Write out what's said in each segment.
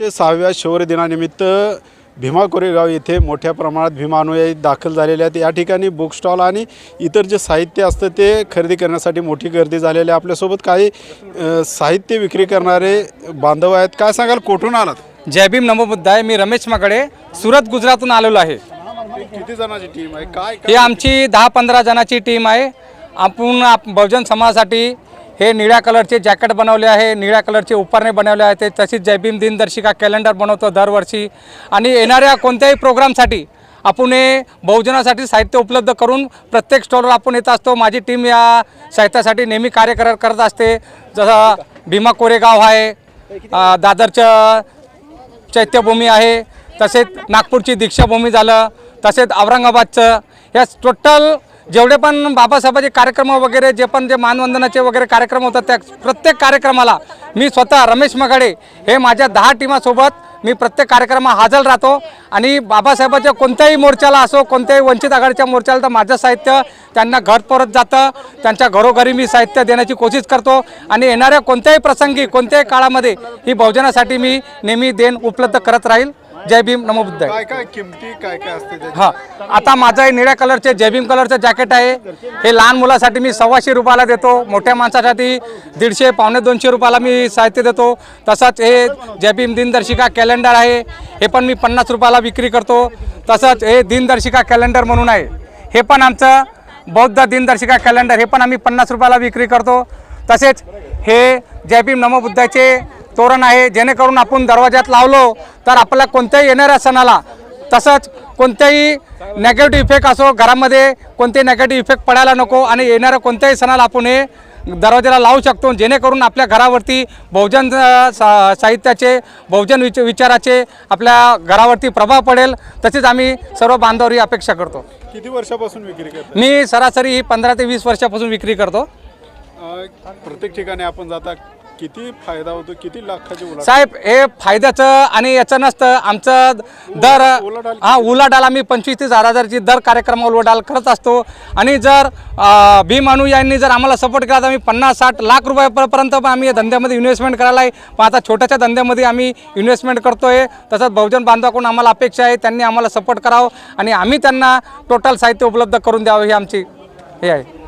चे सहाव्या शौर्य दिनानिमित्त भीमा कोरेगाव येथे मोठ्या प्रमाणात भीमा अनुयायी दाखल झालेले आहेत. या ठिकाणी बुक स्टॉल आणि इतर जे साहित्य असतं ते खरेदी करण्यासाठी मोठी गर्दी झालेली आहे. आपल्यासोबत काही साहित्य विक्री करणारे बांधव आहेत. काय सांगाल? कुठून आलात? जय भीम नमो बुद्धाय मी रमेश माकडे. सुरत गुजरातून आलेलो आहे. किती जणांची टीम आहे? काय ही आमची दहा पंधरा जणांची टीम आहे. आपण आप बहुजन समाजासाठी हे निळ्या कलरचे जॅकेट बनवले आहे निळ्या कलरचे उपरणे बनवले आहे ते तशीच जयभीम दिनदर्शिका कॅलेंडर बनवतो दरवर्षी. आणि येणाऱ्या कोणत्याही प्रोग्रामसाठी आपण हे बहुजनासाठी साहित्य उपलब्ध करून प्रत्येक स्टॉलवर आपण येत असतो. माझी टीम या साहित्यासाठी नेहमी कार्य कर करत असते. जसं भीमा कोरेगाव आहे दादरचं चैत्यभूमी आहे तसेच नागपूरची दीक्षाभूमी झालं तसेच औरंगाबादचं. या टोटल जेवढे पण बाबासाहेबाचे कार्यक्रम वगैरे जे पण जे मानवंदनाचे वगैरे कार्यक्रम होतात त्या प्रत्येक कार्यक्रमाला मी स्वतः रमेश मगाडे हे माझ्या दहा टीमासोबत मी प्रत्येक कार्यक्रमात हजर राहतो. आणि बाबासाहेबाच्या कोणत्याही मोर्चाला असो कोणत्याही वंचित आघाडीच्या मोर्चाला तर माझं साहित्य त्यांना घर परत जातं. त्यांच्या घरोघरी मी साहित्य देण्याची कोशिश करतो. आणि येणाऱ्या कोणत्याही प्रसंगी कोणत्याही काळामध्ये ही बहुजनासाठी मी नेहमी देण उपलब्ध करत राहील. जय भीम नमो बुद्धाय. काय काय किमती काय काय असते त्याची? हा आता माझं हे निळ्या कलरचे जयभीम कलरचं जॅकेट आहे. हे लहान मुलासाठी मी सव्वाशे रुपयाला देतो. मोठ्या माणसासाठी दीडशे पावणे दोनशे रुपयाला मी साहित्य देतो. तसंच हे जयभीम दिनदर्शिका कॅलेंडर आहे. हे पण मी पन्नास रुपयाला विक्री करतो. तसंच हे दिनदर्शिका कॅलेंडर म्हणून आहे. हे पण आमचं बौद्ध दिनदर्शिका कॅलेंडर हे पण आम्ही पन्नास रुपयाला विक्री करतो. तसेच हे जयभीम नमोबुद्धाचे तोरण आहे. जेणेकरून आपण दरवाज्यात लावलो तर आपल्याला कोणत्याही येणाऱ्या सणाला तसंच कोणत्याही नेगेटिव्ह इफेक्ट असो घरामध्ये कोणते नेगेटिव्ह इफेक्ट पडायला नको आणि येणाऱ्या कोणत्याही सणाला आपण हे दरवाजाला लावू शकतो. जेणेकरून आपल्या घरावरती बहुजन सा साहित्याचे बहुजन विच विचाराचे आपल्या घरावरती प्रभाव पडेल. तसेच आम्ही सर्व बांधवांवर ही अपेक्षा करतो. किती वर्षापासून विक्री करता मी सरासरी ही पंधरा ते वीस वर्षापासून विक्री करतो. प्रत्येक ठिकाणी आपण जाता किती फायदा होतो किती लाखाची उलाढाल? साहेब हे फायद्याचं आणि याचं नसतं. आमचं दर उलाढाल हा उलाढाल आम्ही पंचवीस तीस हजारची दर कार्यक्रमावर उलाढाल करत असतो. आणि जर अं, भीम अनुयायांनी जर आम्हाला सपोर्ट केला तर आम्ही पन्नास साठ लाख रुपयापर्यंत पण आम्ही या धंद्यामध्ये इन्व्हेस्टमेंट करायला आहे. पण आता छोट्याच्या धंद्यामध्ये आम्ही इन्व्हेस्टमेंट करतोय. तसंच बहुजन बांधवाकडून आम्हाला अपेक्षा आहे त्यांनी आम्हाला सपोर्ट करावं. आणि आम्ही त्यांना टोटल साहित्य उपलब्ध करून द्यावं ही आमची हे आहे.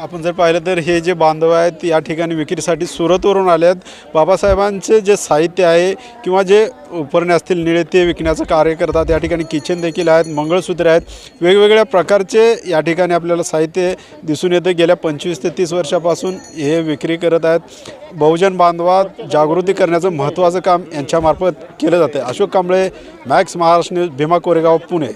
आपण जर पाहिलं तर हे जे बांधव आहेत या ठिकाणी विक्रीसाठी सुरतवरून आले आहेत बाबासाहेबांचे जे साहित्य आहे किंवा जे उपरणे असतील निळे ते विकण्याचं कार्य करतात या ठिकाणी किचन देखील आहेत मंगळसूत्र आहेत. वेगवेगळ्या प्रकारचे या ठिकाणी आपल्याला साहित्य दिसून येतं. गेल्या पंचवीस ते तीस वर्षापासून हे विक्री करत आहेत. बहुजन बांधवात जागृती करण्याचं महत्त्वाचं काम यांच्यामार्फत केलं जातं अशोक कांबळे मॅक्स महाराष्ट्र न्यूज भीमा कोरेगाव पुणे.